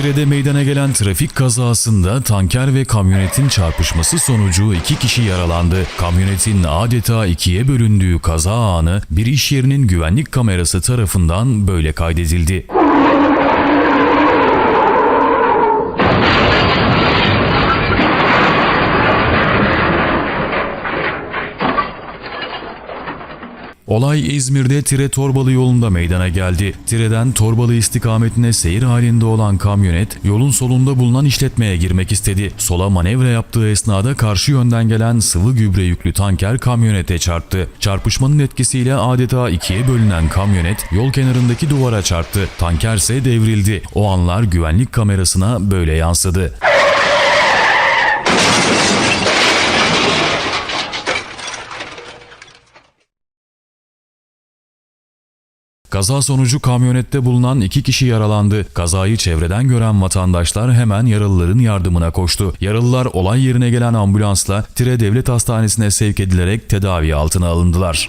Tire'de meydana gelen trafik kazasında tanker ve kamyonetin çarpışması sonucu iki kişi yaralandı. Kamyonetin adeta ikiye bölündüğü kaza anı bir iş yerinin güvenlik kamerası tarafından böyle kaydedildi. Olay İzmir'de Tire Torbalı yolunda meydana geldi. Tire'den Torbalı istikametine seyir halinde olan kamyonet yolun solunda bulunan işletmeye girmek istedi. Sola manevra yaptığı esnada karşı yönden gelen sıvı gübre yüklü tanker kamyonete çarptı. Çarpışmanın etkisiyle adeta ikiye bölünen kamyonet yol kenarındaki duvara çarptı. Tanker ise devrildi. O anlar güvenlik kamerasına böyle yansıdı. Kaza sonucu kamyonette bulunan iki kişi yaralandı. Kazayı çevreden gören vatandaşlar hemen yaralıların yardımına koştu. Yaralılar olay yerine gelen ambulansla Tire Devlet Hastanesi'ne sevk edilerek tedavi altına alındılar.